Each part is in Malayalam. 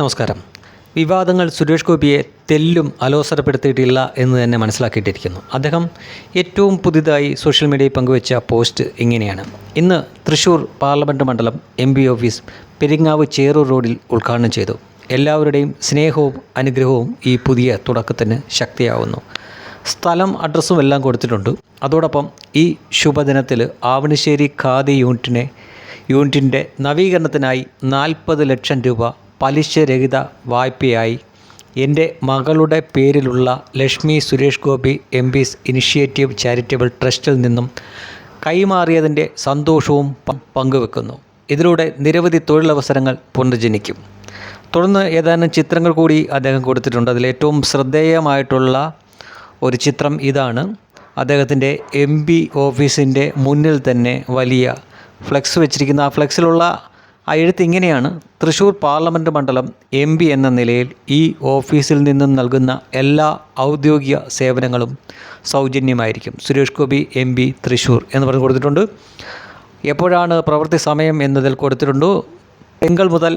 നമസ്കാരം. വിവാദങ്ങൾ സുരേഷ് ഗോപിയെ തെല്ലും അലോസരപ്പെടുത്തിയിട്ടില്ല എന്ന് തന്നെ മനസ്സിലാക്കിയിട്ടിരിക്കുന്നു. അദ്ദേഹം ഏറ്റവും പുതിയതായി സോഷ്യൽ മീഡിയയിൽ പങ്കുവച്ച പോസ്റ്റ് ഇങ്ങനെയാണ്. ഇന്ന് തൃശ്ശൂർ പാർലമെന്റ് മണ്ഡലം എം ഓഫീസ് പെരിങ്ങാവ് ചേറൂർ റോഡിൽ ഉദ്ഘാടനം ചെയ്തു. എല്ലാവരുടെയും സ്നേഹവും അനുഗ്രഹവും ഈ പുതിയ തുടക്കത്തിന് ശക്തിയാവുന്നു. സ്ഥലം അഡ്രസ്സും എല്ലാം കൊടുത്തിട്ടുണ്ട്. അതോടൊപ്പം ഈ ശുഭദിനത്തിൽ ആവണിശ്ശേരി ഖാദി യൂണിറ്റിനെ യൂണിറ്റിന്റെ നവീകരണത്തിനായി നാൽപ്പത് ലക്ഷം രൂപ പലിശരഹിത വായ്പയായി എന്റെ മകളുടെ പേരിലുള്ള Lakshmi Suresh Gopi M initiative charitable ട്രസ്റ്റിൽ നിന്നും കൈമാറിയതിന്റെ സന്തോഷവും പങ്കുവെക്കുന്നു. ഇതിലൂടെ നിരവധി തൊഴിലവസരങ്ങൾ പുനർജനിക്കും. തുടർന്ന് ഏതാനും ചിത്രങ്ങൾ കൂടി അദ്ദേഹം കൊടുത്തിട്ടുണ്ട്. അതിൽ ഏറ്റവും ശ്രദ്ധേയമായിട്ടുള്ള ഒരു ചിത്രം ഇതാണ്. അദ്ദേഹത്തിന്റെ എം ഓഫീസിന്റെ മുന്നിൽ തന്നെ വലിയ ഫ്ലെക്സ് വെച്ചിരിക്കുന്ന. ആ ഫ്ലെക്സിലുള്ള ആ എഴുത്ത് ഇങ്ങനെയാണ്. തൃശ്ശൂർ പാർലമെന്റ് മണ്ഡലം എം പി എന്ന നിലയിൽ ഈ ഓഫീസിൽ നിന്നും നൽകുന്ന എല്ലാ ഔദ്യോഗിക സേവനങ്ങളും സൗജന്യമായിരിക്കും. സുരേഷ് ഗോപി എം പി തൃശ്ശൂർ എന്ന് പറഞ്ഞ് കൊടുത്തിട്ടുണ്ട്. എപ്പോഴാണ് പ്രവൃത്തി സമയം എന്നതിൽ കൊടുത്തിട്ടുണ്ട്. തിങ്കൾ മുതൽ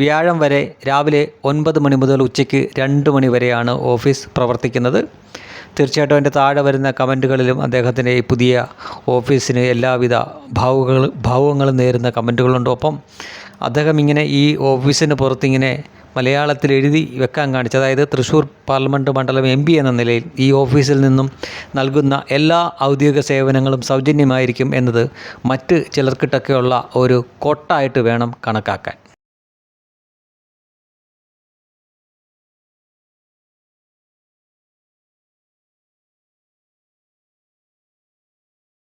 വ്യാഴം വരെ രാവിലെ ഒൻപത് മണി മുതൽ ഉച്ചയ്ക്ക് രണ്ട് മണി വരെയാണ് ഓഫീസ് പ്രവർത്തിക്കുന്നത്. തീർച്ചയായിട്ടും അതിന്റെ താഴെ വരുന്ന കമന്റുകളിലും അദ്ദേഹത്തിന്റെ ഈ പുതിയ ഓഫീസിന് എല്ലാവിധ ഭാവുകൾ ഭാവുകങ്ങളും നേരുന്ന കമന്റുകളുണ്ട്. ഒപ്പം അദ്ദേഹം ഇങ്ങനെ ഈ ഓഫീസിന് പുറത്തിങ്ങനെ മലയാളത്തിൽ എഴുതി വെക്കാൻ കാണിച്ചു അതായത് തൃശ്ശൂർ പാർലമെന്റ് മണ്ഡലം എം എന്ന നിലയിൽ ഈ ഓഫീസിൽ നിന്നും നൽകുന്ന എല്ലാ ഔദ്യോഗിക സേവനങ്ങളും സൗജന്യമായിരിക്കും എന്നത് മറ്റ് ചിലർക്കിട്ടൊക്കെയുള്ള ഒരു കൊട്ടായിട്ട് വേണം കണക്കാക്കാൻ.